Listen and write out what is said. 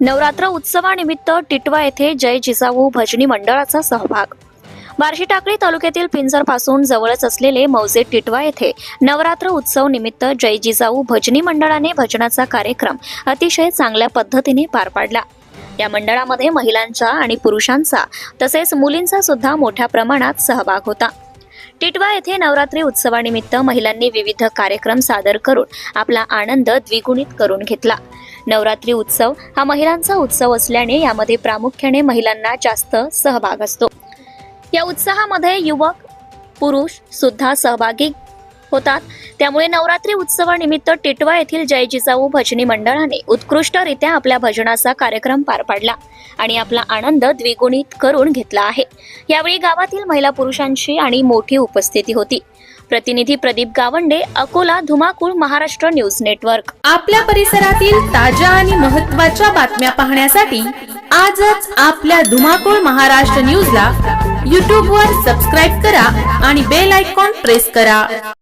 नवरात्र उत्सवानिमित्त टिटवा येथे जय जिजाऊ भजनी मंडळाचा सहभाग. बार्शी टाकळी तालुक्यातील पिंजरपासून जवळच असलेले मौजे टिटवा येथे नवरात्र उत्सव निमित्त जय जिजाऊ भजनी मंडळाने भजनाचा कार्यक्रम अतिशय चांगल्या पद्धतीने पार पाडला. या मंडळामध्ये महिलांचा आणि पुरुषांचा तसेच मुलींचा सुद्धा मोठ्या प्रमाणात सहभाग होता. टिटवा येथे नवरात्री उत्सवानिमित्त महिलांनी विविध कार्यक्रम सादर करून आपला आनंद द्विगुणित करून घेतला. नवरात्री उत्सव हा महिलांचा उत्सव असल्याने यामध्ये प्रामुख्याने महिलांना जास्त सहभाग असतो. या उत्साहामध्ये युवक पुरुष सुद्धा सहभागी होतात त्यामुळे नवरात्री उत्सवानिमित्त टिटवा येथील जय जिजाऊ भजनी मंडळाने उत्कृष्टरित्या आपल्या भजनाचा कार्यक्रम पार पाडला आणि आपला आनंद द्विगुणित करून घेतला आहे. यावेळी गावातील महिला पुरुषांची आणि मोठी उपस्थिती होती. प्रतिनिधी प्रदीप गावंडे अकोला धुमाकूळ महाराष्ट्र न्यूज नेटवर्क. आपल्या परिसरातील ताज्या आणि महत्त्वाच्या बातम्या पाहण्यासाठी आजच आपल्या धुमाकूळ महाराष्ट्र न्यूजला यूट्यूबवर सबस्क्राईब करा आणि बेल आयकॉन प्रेस करा.